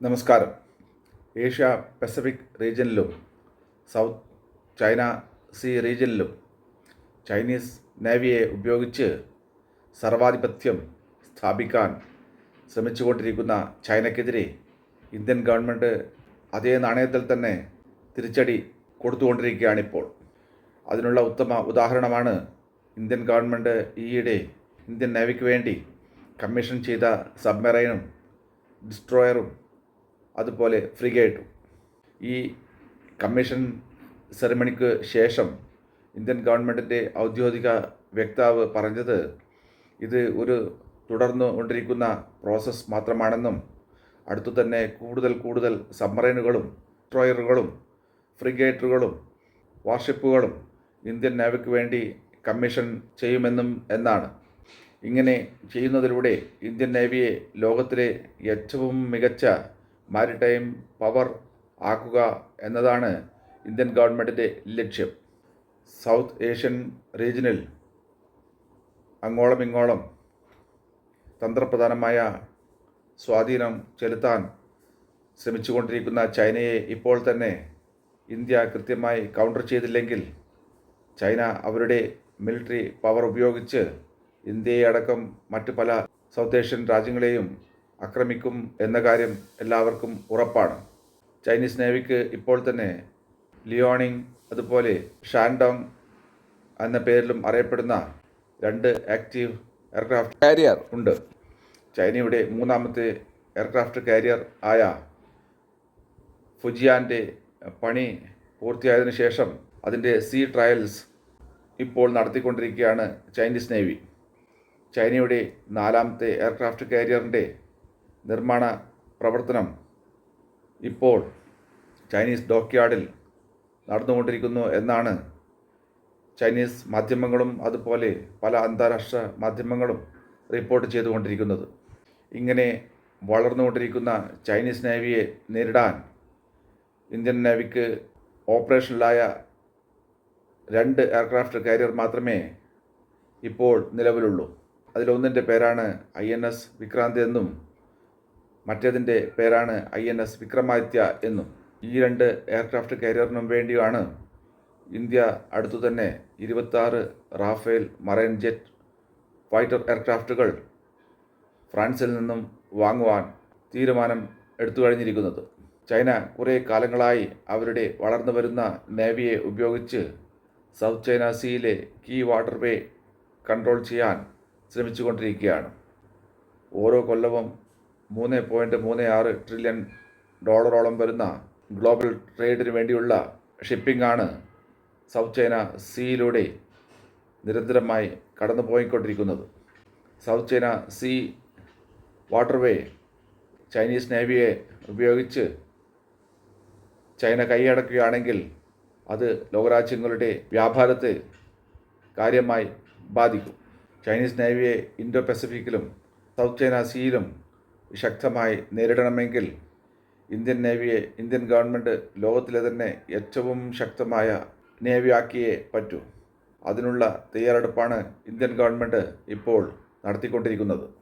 നമസ്കാരം. Asia Pacific റീജിയനിലും South China Sea റീജിയനിലും ചൈനീസ് നേവിയെ ഉപയോഗിച്ച് സർവാധിപത്യം സ്ഥാപിക്കാൻ ശ്രമിച്ചുകൊണ്ടിരിക്കുന്ന ചൈനയ്ക്കെതിരെ ഇന്ത്യൻ ഗവൺമെന്റ് അതേ നാണയത്തിൽ തന്നെ തിരിച്ചടി കൊടുത്തുകൊണ്ടിരിക്കുകയാണിപ്പോൾ. അതിനുള്ള ഉത്തമ ഉദാഹരണമാണ് ഇന്ത്യൻ ഗവൺമെന്റ് ഈയിടെ ഇന്ത്യൻ നേവിക്ക് വേണ്ടി കമ്മീഷൻ ചെയ്ത സബ്മറൈനും ഡിസ്ട്രോയറും അതുപോലെ ഫ്രിഗേറ്റും ഈ കമ്മീഷൻ സെറിമണിക്ക് ശേഷം ഇന്ത്യൻ ഗവൺമെന്റിന്റെ ഔദ്യോഗിക വക്താവ് പറഞ്ഞത് ഇത് ഒരു തുടർന്നു കൊണ്ടിരിക്കുന്ന പ്രോസസ്സ് മാത്രമാണെന്നും അടുത്തു തന്നെ കൂടുതൽ കൂടുതൽ സബ്മറൈനുകളും ട്രോയറുകളും ഫ്രിഗേറ്ററുകളും വാർഷിപ്പുകളും ഇന്ത്യൻ നേവിക്ക് വേണ്ടി കമ്മീഷൻ ചെയ്യുമെന്നും എന്നാണ്. ഇങ്ങനെ ചെയ്യുന്നതിലൂടെ ഇന്ത്യൻ നേവിയെ ലോകത്തിലെ ഏറ്റവും മികച്ച മാരിടൈം പവർ ആക്കുക എന്നതാണ് ഇന്ത്യൻ ഗവൺമെന്റിന്റെ ലക്ഷ്യം. സൗത്ത് ഏഷ്യൻ റീജിയനിൽ അങ്ങോളം ഇങ്ങോളം തന്ത്രപ്രധാനമായ സ്വാധീനം ചെലുത്താൻ ശ്രമിച്ചുകൊണ്ടിരിക്കുന്ന ചൈനയെ ഇപ്പോൾ തന്നെ ഇന്ത്യ കൃത്യമായി കൗണ്ടർ ചെയ്തില്ലെങ്കിൽ ചൈന അവരുടെ മിലിറ്ററി പവർ ഉപയോഗിച്ച് ഇന്ത്യയെ അടക്കം മറ്റ് പല സൗത്ത് ഏഷ്യൻ രാജ്യങ്ങളെയും ആക്രമിക്കും എന്ന കാര്യം എല്ലാവർക്കും ഉറപ്പാണ്. ചൈനീസ് നേവിക്ക് ഇപ്പോൾ തന്നെ ലിയോണിങ് അതുപോലെ ഷാൻഡോങ് എന്ന പേരിലും അറിയപ്പെടുന്ന രണ്ട് ആക്റ്റീവ് എയർക്രാഫ്റ്റ് കാരിയർ. ഉണ്ട്. ചൈനയുടെ മൂന്നാമത്തെ എയർക്രാഫ്റ്റ് കാരിയർ ആയ ഫുജിയാന്റെ പണി പൂർത്തിയായതിനു ശേഷം അതിന്റെ സീ ട്രയൽസ് ഇപ്പോൾ നടത്തിക്കൊണ്ടിരിക്കുകയാണ് ചൈനീസ് നേവി. ചൈനയുടെ നാലാമത്തെ എയർക്രാഫ്റ്റ് കാരിയറിന്റെ നിർമ്മാണ പ്രവർത്തനം ഇപ്പോൾ ചൈനീസ് ഡോക്യാർഡിൽ നടന്നുകൊണ്ടിരിക്കുന്നു എന്നാണ് ചൈനീസ് മാധ്യമങ്ങളും അതുപോലെ പല അന്താരാഷ്ട്ര മാധ്യമങ്ങളും റിപ്പോർട്ട് ചെയ്തുകൊണ്ടിരിക്കുന്നത്. ഇങ്ങനെ വളർന്നുകൊണ്ടിരിക്കുന്ന ചൈനീസ് നേവിയെ നേരിടാൻ ഇന്ത്യൻ നേവിക്ക് ഓപ്പറേഷനിലായ രണ്ട് എയർക്രാഫ്റ്റ് കാരിയർ മാത്രമേ ഇപ്പോൾ നിലവിലുള്ളൂ. അതിലൊന്നിന്റെ പേരാണ് ഐ എൻ എസ് വിക്രാന്ത് എന്നും മറ്റേതിന്റെ പേരാണ് ഐ എൻ എസ് വിക്രമാദിത്യ എന്നും. ഈ രണ്ട് എയർക്രാഫ്റ്റ് കാരിയറിനും വേണ്ടിയാണ് ഇന്ത്യ അടുത്തു തന്നെ ഇരുപത്താറ് റാഫേൽ മറൈൻ ജെറ്റ് ഫൈറ്റർ എയർക്രാഫ്റ്റുകൾ ഫ്രാൻസിൽ നിന്നും വാങ്ങുവാൻ തീരുമാനം എടുത്തു കഴിഞ്ഞിരിക്കുന്നത്. ചൈന കുറേ കാലങ്ങളായി അവരുടെ വളർന്നു വരുന്ന നേവിയെ ഉപയോഗിച്ച് സൗത്ത് ചൈന സീയിലെ കീ വാട്ടർവേ കൺട്രോൾ ചെയ്യാൻ ശ്രമിച്ചുകൊണ്ടിരിക്കുകയാണ്. ഓരോ കൊല്ലവും മൂന്ന് പോയിന്റ് മൂന്ന് ആറ് ട്രില്യൺ ഡോളറോളം വരുന്ന ഗ്ലോബൽ ട്രേഡിന് വേണ്ടിയുള്ള ഷിപ്പിംഗ് ആണ് സൗത്ത് ചൈന സീയിലൂടെ നിരന്തരമായി കടന്നു പോയിക്കൊണ്ടിരിക്കുന്നത് South China Sea waterway Chinese നേവിയെ ഉപയോഗിച്ച് ചൈന കൈയടക്കുകയാണെങ്കിൽ അത് ലോകരാജ്യങ്ങളുടെ വ്യാപാരത്തെ കാര്യമായി ബാധിക്കും. ചൈനീസ് നേവിയെ ഇൻഡോ പസഫിക്കിലും സൗത്ത് ചൈന സീയിലും ശക്തമായി നേരിടണമെങ്കിൽ ഇന്ത്യൻ നേവിയെ ഇന്ത്യൻ ഗവൺമെന്റ് ലോകത്തിലെ തന്നെ ഏറ്റവും ശക്തമായ നേവിയാക്കിയേ പറ്റൂ. അതിനുള്ള തയ്യാറെടുപ്പാണ് ഇന്ത്യൻ ഗവൺമെന്റ് ഇപ്പോൾ നടത്തിക്കൊണ്ടിരിക്കുന്നത്.